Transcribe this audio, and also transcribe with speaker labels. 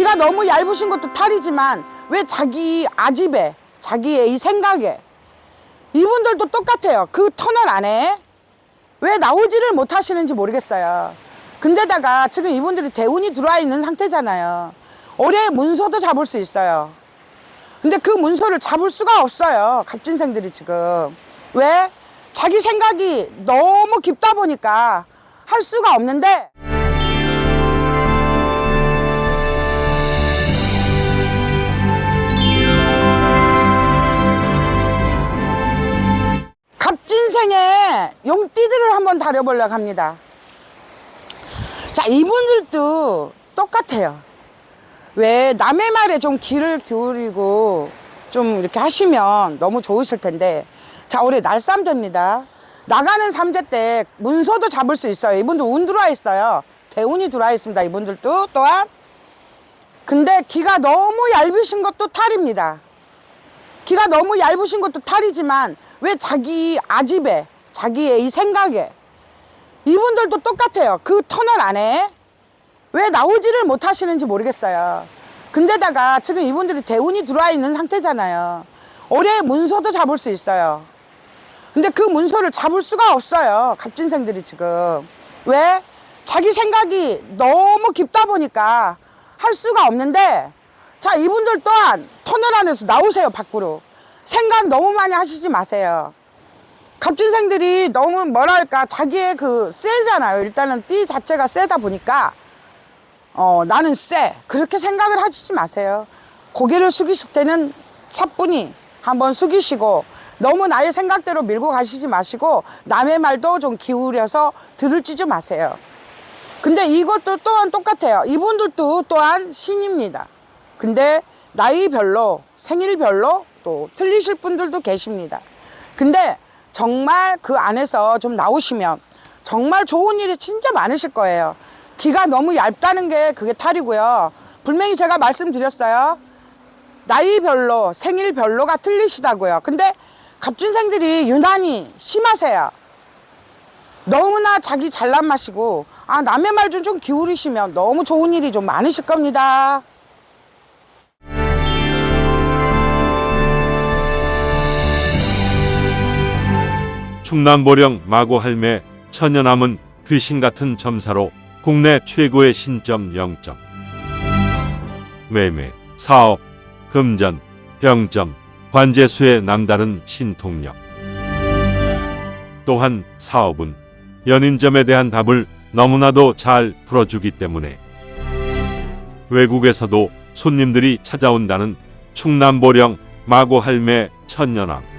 Speaker 1: 귀가 너무 얇으신 것도 탈이지만 왜 자기 아집에 자기의 이 생각에 이분들도 똑같아요. 그 터널 안에 왜 나오지를 못하시는지 모르겠어요. 근데다가 지금 이분들이 대운이 들어와 있는 상태잖아요. 올해 문서도 잡을 수 있어요. 근데 그 문서를 잡을 수가 없어요. 갑진생들이 지금. 왜? 자기 생각이 너무 깊다 보니까 할 수가 없는데 갑진생의 용띠들을 한번 다려보려고 합니다. 자, 이분들도 똑같아요. 왜 남의 말에 좀 귀를 기울이고 좀 이렇게 하시면 너무 좋으실 텐데. 자 올해 날삼재입니다. 나가는 삼재 때 문서도 잡을 수 있어요. 이분들 운 들어와 있어요. 대운이 들어와 있습니다 이분들도. 또한. 근데 기가 너무 얇으신 것도 탈입니다. 기가 너무 얇으신 것도 탈이지만 왜 자기 아집에 자기의 이 생각에 이분들도 똑같아요 그 터널 안에 왜 나오지를 못하시는지 모르겠어요. 근데다가 지금 이분들이 대운이 들어와 있는 상태잖아요. 올해 문서도 잡을 수 있어요. 근데 그 문서를 잡을 수가 없어요. 갑진생들이 지금. 왜? 자기 생각이 너무 깊다 보니까 할 수가 없는데 자, 이분들 또한 터널 안에서 나오세요, 밖으로. 생각 너무 많이 하시지 마세요. 갑진생들이 너무 뭐랄까 자기의 그 세잖아요. 일단은 띠 자체가 세다 보니까 어, 나는 쎄. 그렇게 생각을 하시지 마세요. 고개를 숙이실 때는 차분히 한번 숙이시고 너무 나의 생각대로 밀고 가시지 마시고 남의 말도 좀 기울여서 들을지 좀 마세요. 근데 이것도 또한 똑같아요. 이분들도 또한 신입니다. 근데 나이별로, 생일별로 또 틀리실 분들도 계십니다. 근데 정말 그 안에서 좀 나오시면 정말 좋은 일이 진짜 많으실 거예요. 기가 너무 얇다는 게 그게 탈이고요. 분명히 제가 말씀드렸어요. 나이별로, 생일별로가 틀리시다고요. 근데 갑진생들이 유난히 심하세요. 너무나 자기 잘난 맛이고, 아, 남의 말 좀 좀 기울이시면 너무 좋은 일이 좀 많으실 겁니다.
Speaker 2: 충남보령 마고 할매 천연함은 귀신 같은 점사로 국내 최고의 신점 0점. 매매, 사업, 금전, 병점, 관제수의 남다른 신통력. 또한 사업은 연인점에 대한 답을 너무나도 잘 풀어주기 때문에 외국에서도 손님들이 찾아온다는 충남 보령 마고 할매 천연함.